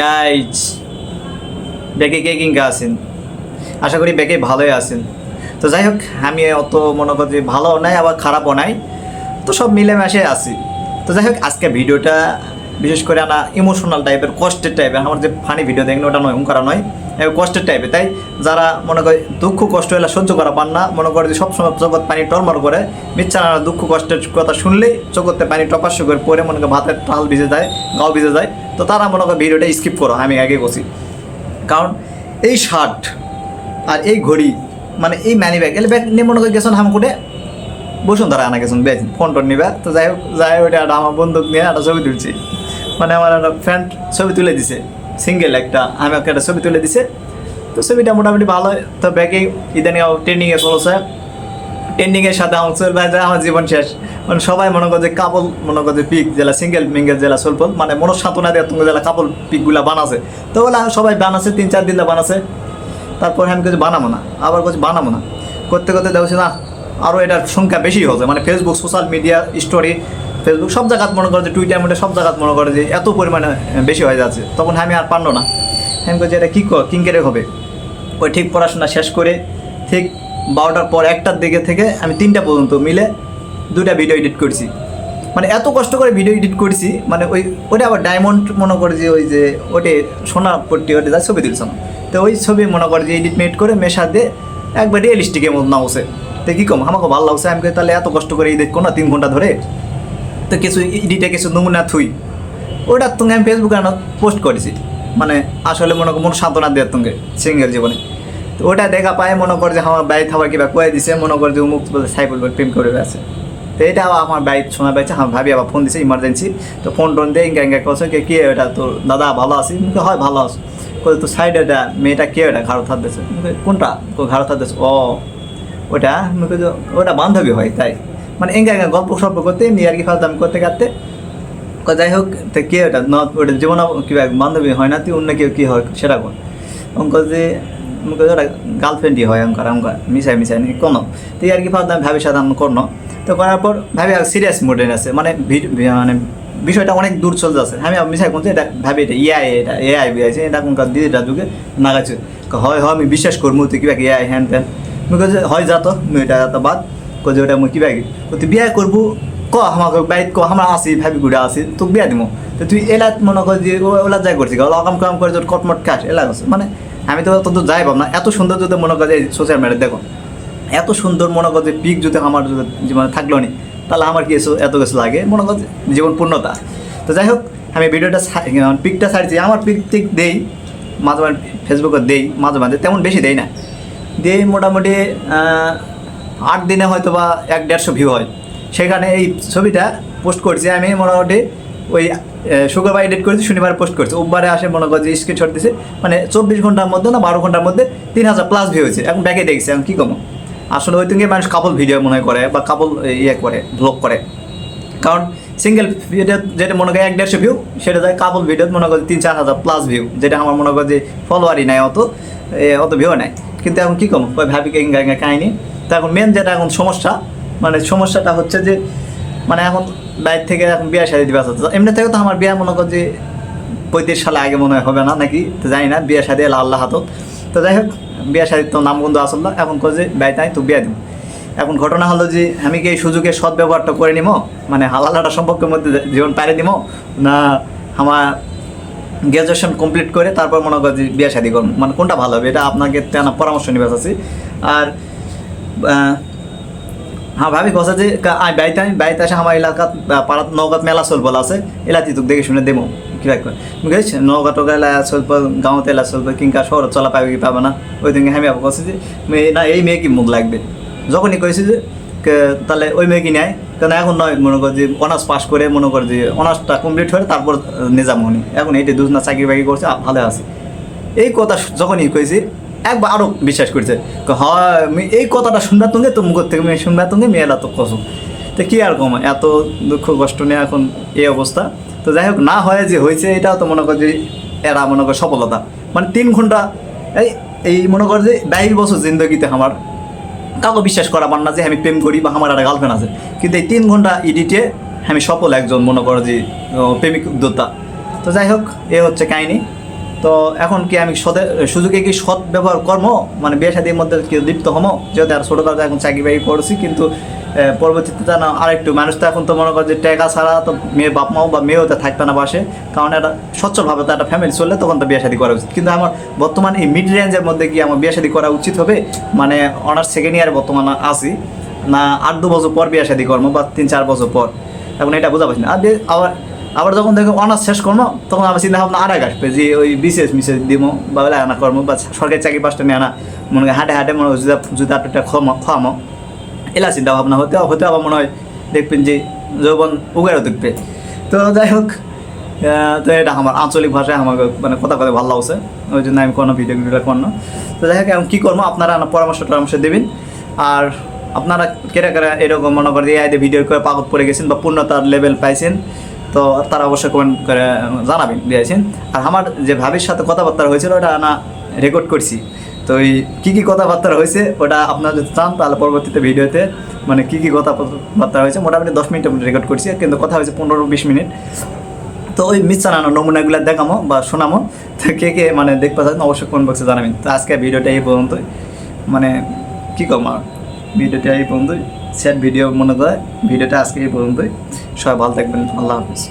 Guys ব্যাকে কে কিংকা আছেন? আশা করি ব্যাকে ভালোই আছেন। তো যাই হোক আমি অত মনে করি ভালো নাই, আবার খারাপও নাই। তো সব মিলেমিশে আছি। তো যাই হোক, আজকে ভিডিওটা বিশেষ করে আনা ইমোশনাল টাইপের কষ্টের টাইপের আমার যে ফানি ভিডিও দেখেন, ওটা নয় করা নয়। কষ্টের টাইপের তাই যারা মনে করে দুঃখ কষ্ট এলা সহ্য করা পান না, মনে করে যে সবসময় জগৎ পানি টলমল করে না দুঃখ কষ্টের কথা শুনলেই জগতে পানি টপাস্য করে পরে মনে করে ভাতের টাল ভিজে যায় গাও ভিজে যায়। তো তারা মনে করে ভিডিওটা স্কিপ করো, আমি আগে বসি কারণ এই শার্ট আর এই ঘড়ি মানে এই ম্যানি ব্যাগ এলে ব্যাগ নিয়ে মনে করে গেছেন হাম করে বসুন্ধরা আনা গেছেন বেশ ফোন টোন নিবে। তো যাই হোক যাই হোক আমার বন্দুক নিয়ে একটা ছবি তুলছি। মানে আমার একটা ফ্রেন্ড ছবি তুলে দিছে। সিঙ্গেল একটা, আমি ওকে একটা ছবি তুলে দিছে। তো ছবিটা মোটামুটি ভালো, তো ব্যাগে ইদানিং ট্রেন্ডিংয়ে চলছে ট্রেন্ডিংয়ের সাথে আমার চলবে আমার জীবন শেষ। মানে সবাই মনে করছে কাপল, মনে করছে পিক জেলা সিঙ্গেল মিঙ্গেল জেলা সল্পল মানে মনো সান্ত্বনা দিয়ে তুমি জেলা কাপল পিকগুলা বানাছে। তো বলে সবাই বানাছে, তিন চার দিন বানাছে। তারপরে আমি কিছু বানাবো না, আবার কিছু বানাবো না। করতে করতে দেখছি না আরও এটার সংখ্যা বেশি হচ্ছে মানে Facebook social media story Facebook সব জায়গাত মনে করে যে টুইটার মধ্যে সব জায়গাত মনে করে যে এত পরিমাণে বেশি হয়ে যাচ্ছে। তখন আমি আর পারল না। আমি বলছি এটা কী কর? কিঙ্কেরে হবে? ওই ঠিক পড়াশোনা শেষ করে, ঠিক বারোটার পর একটার দিকে থেকে আমি তিনটা পর্যন্ত মিলে দুটা ভিডিও এডিট করছি। মানে এত কষ্ট করে ভিডিও এডিট করছি মানে ওই, ওটা আবার ডায়মন্ড মনে করে যে ওই যে ওটে সোনা পট্টি ওটে যা ছবি তুলছে না। তো ওই ছবি মনে করে যে এডিট মেড করে মেশা দিয়ে একবার রিয়েলিস্টিকের মতো না বসে তো কী কম? আমাকে ভালো লাগছে। আমি তাহলে এত কষ্ট করে এই দেখো না, তিন ঘণ্টা ধরে? তো কিছু এডিটে কিছু নমুনা থুই। ওটা তুমি আমি ফেসবুকে পোস্ট করেছি। মানে আসলে মনে কর, মন সান্ত্বনা দেয় তোমাকে সিঙ্গেল জীবনে। তো ওটা দেখা পায়, মনে কর যে আমার বাইক খাবার কিবা কয়ে দিছে, মনে কর যে মুখ বলে সাইকেল বলে প্রেম করে আছে তো এটা আমার বাইক শোনা পাইছে, আমার ভাবি আবার ফোন দিছে ইমার্জেন্সি তো ফোন টোন দিয়ে ইঙ্গা ইঙ্গা করছে কে কে এটা তোর দাদা ভালো আছি? মুখে হয় ভালো আছো। কই তো সাইডে এটা মেয়েটা কে এটা ঘাড়ো থাক দিয়েছে কোনটা? ঘাড়ো থাক দিয়েছে ও। ওটা মুখে ওটা বান্ধবী হয়, তাই। মানে এঙ্গা এঙ্গা গল্প সল্প করতে, এমনি আর কি ফালতাম করতে কাটতে। যাই হোক কে ওটা? ন, ওটা জীবন কিবা বান্ধবী হয় না তুই অন্য কেউ কী হয়, সেটা কোন? অঙ্ক যে মুখে ওটা গার্লফ্রেন্ডই হয় অঙ্কার অঙ্কার মিশাই মিশাই নাকি কোনো। তুই আর কি ফালতাম, ভাবি সাধারণ করনো তো করার পর ভাবি সিরিয়াস মোডে আছে। মানে মানে বিষয়টা অনেক দূর চলে যাচ্ছে আমি মিশাই কোন এটা ভাবি এটা ইআই এটা এআই বিআইছে এটা কোনকার দিদিটা যুগে নাগাছে হয় হয়, আমি বিশ্বাস করব, তুই কিবা এআই হ্যান ত্যান যে হয়, যা তো, মুই এটা এত বাদ। কই যে ওটা মুই কিবা কি তুই বিয়া করব, ক আমাকে বাইক ক, আমরা আসি ভাবি ঘুরে আসি তোকে বিয়া দিব তো তুই এলা মনে কর যে ওলা যাই করছি অকাম কাম করে তোর কটমট খাস এলা মানে আমি তো তত যাই ভাব না। এত সুন্দর যদি মনে কর যে সোশ্যাল মিডিয়া দেখো, এত সুন্দর মনে কর যে পিক যদি আমার জীবনে থাকল নি, তাহলে আমার কি এত কিছু লাগে? মনে কর জীবন পূর্ণতা। তো যাই হোক, আমি ভিডিওটা পিকটা ছাড়ছি। আমার পিক টিক দেই, মাঝে মাঝে ফেসবুকে দেই, মাঝে মাঝে, তেমন বেশি দেই না। দিয়ে মোটামুটি আট দিনে হয়তো বা এক দেড়শো ভিউ হয়। সেখানে এই ছবিটা পোস্ট করছি। আমি মোটামুটি ওই শুক্রবার এডিট করেছি, শনিবার পোস্ট করছি। ওবারে আসে মনে করছি স্ক্রিনশট দিছে মানে চব্বিশ ঘণ্টার মধ্যে না বারো ঘণ্টার মধ্যে তিন হাজার প্লাস ভিউ হয়েছে। এখন ব্যাকে দেখছি, এখন কী কমো আসলে ওই থেকে মানুষ কাপল ভিডিও মনে করে বা কাপল ইয়ে করে ব্লগ করে। কারণ সিঙ্গেল ভিডিও যেটা মনে করি এক দেড়শো ভিউ সেটা যায় কাপল ভিডিও মনে করি তিন চার হাজার প্লাস ভিউ যেটা আমার মনে করি যে ফলোয়ারই নেয় অত অত ভিউ নেয় কিন্তু এখন কী কম ওই ভাবি কাহিনি। তো এখন মেন যেটা এখন সমস্যা মানে সমস্যাটা হচ্ছে যে মানে এখন বাইর থেকে এখন বিয়ে শাদি দিবে আসতে এমনি থেকে তো আমার বিয়ে মনে কর যে পঁয়ত্রিশ সালে আগে মনে হবে না, নাকি? তো জানি না, বিয়ে শাদি আল্লাহ আল্লাহ হাতত। তো যাই হোক, বিয়ে শাদির তো নাম বন্ধু আসল না। এখন কো যে ব্যয় তাই তো বিয়ে দিব। এখন ঘটনা হলো যে, আমি কি এই সুযোগের সদ্ব্যবহারটা করে নিব মানে হালালাটা সম্পর্কের মধ্যে জীবন পারে দিব না আমার গ্র্যাজুয়েশন কমপ্লিট করে তারপর মনে কর যে বিয়ে শাদি করব? মানে কোনটা ভালো হবে? এটা আপনাকে পরামর্শ নিবে আর হ্যাঁ ভাবি কথা যে কা- আই আমি বাইতে আসে আমার এলাকা পাড়াত নগাঁত মেলা চলবো আছে। এলাতি তোক দেখে শুনে দেবো কিবা করে বুঝেছ নগা টোকা এলা চলব গাঁৱত এলা চলব, কিংকা শহরত চলা পাবে কি পাবে না? ওই দিকে আমি আবার কছি যে মেয়ে না, এই মেয়ে কি মুখ লাগবে? যখনই কইছি যে তাহলে ওই মেয়ে কি নেয় কেন এখন নয়, মনে কর যে অনার্স পাস করে, মনে কর যে অনার্সটা কমপ্লিট হয়ে তারপর নিজাম হনি এখন এইটা দুজনা চাকরি বাকরি করছে ভালো আছে। এই কথা যখনই কইছি একবার আরও বিশ্বাস করছে। হয় এই কথাটা শুনবা তুমি তো মুখ থেকে মেয়ে শুনবা তুমি মেয়েরা তো কসম। তো কি আর কম, এত দুঃখ কষ্ট নিয়ে এখন এই অবস্থা। তো যাই হোক, না হয় যে হয়েছে, এটাও তো মনে কর যে এরা মনে কর সফলতা। মানে তিন ঘণ্টা, এই এই মনে কর যে বাইশ বছর জিন্দগিতে আমার কাউকে বিশ্বাস করা পার না যে আমি প্রেম করি বা আমার একটা গার্লফ্রেন্ড আছে। কিন্তু এই তিন ঘণ্টা এডিটে আমি সফল একজন মনে করো যে প্রেমিক উদ্যোক্তা। তো যাই হোক, এ হচ্ছে কাহিনী। তো এখন কি আমি সদে সুযোগে কি সৎ ব্যবহার কর্ম? মানে বিয়ে শাদীর মধ্যে কি লিপ্ত হমো? যেহেতু আর ছোটোবেলাতে এখন চাকরি বাকরি করছি, কিন্তু পরবর্তীতে যেন আরেকটু মানুষ তো এখন তো মনে করে যে টাকা ছাড়া তো মেয়ে বাপ মাও বা মেয়েও তো থাকবে না বাসে। কারণ এটা সচ্ছলভাবে তো একটা ফ্যামিলি চললে তখন তো বিয়ে শাদী করা উচিত। কিন্তু আমার বর্তমানে এই মিড রেঞ্জের মধ্যে কি আমার বিয়ে শাদী করা উচিত হবে? মানে অনার্স সেকেন্ড ইয়ারে বর্তমানে আছি। না আট, দু বছর পর বিয়ে শাদী কর্ম বা তিন, চার বছর পর। এখন এটা বোঝা পারছি না। আর আবার আবার যখন দেখো অনার্স শেষ করব তখন আমার চিন্তা ভাবনা আর এক আসবে যে ওই বিশেষ মিশেষ দিমো বা ওলা আনা করব বা সরকারি চাকরি পাঁচটা নিয়ে আনা, মনে হয় হাঁটে হাঁটে মনে হয় জুতা জুতা টুটা খামো খামো এলা চিন্তা ভাবনা হতে হতে আবার মনে হয় দেখবেন যে যৌবন উগারও দেখবে। তো যাই হোক তো এটা আমার আঞ্চলিক ভাষায় আমার মানে কথা কথা ভালো লাগছে, ওই জন্য আমি কোনো ভিডিও ভিডিও করনো তো যাই হোক, এখন কী করব, আপনারা পরামর্শ টরামর্শ দেবেন, আর আপনারা কেরা কেরা এরকম মনে করেন এই আইডে ভিডিও করে পাগত পড়ে গেছেন বা পূর্ণতার লেভেল পাইছেন তো তারা অবশ্যই কমেন্ট করে জানাবেন, দিয়েছেন। আর আমার যে ভাবির সাথে কথাবার্তা হয়েছিল, ওটা না রেকর্ড করছি। তো ওই কী কী কথাবার্তা হয়েছে, ওটা আপনারা যদি চান, তাহলে পরবর্তীতে ভিডিওতে মানে কী কী কথাবার্তা হয়েছে, মোটামুটি দশ মিনিট রেকর্ড করছি। কিন্তু কথা হয়েছে পনেরো বিশ মিনিট। তো ওই মিচ্ছানানো নমুনাগুলো দেখামো বা শোনামো। তো কে কে মানে দেখতে চান অবশ্যই কোন বক্সে জানাবেন। তো আজকে ভিডিওটা এই পর্যন্তই। মানে কী কম আর? ভিডিওটা এই পর্যন্তই। স্যার ভিডিও মনে করে ভিডিওটা আজকে এই পর্যন্তই। সবাই ভালো থাকবেন। আল্লাহ হাফিজ।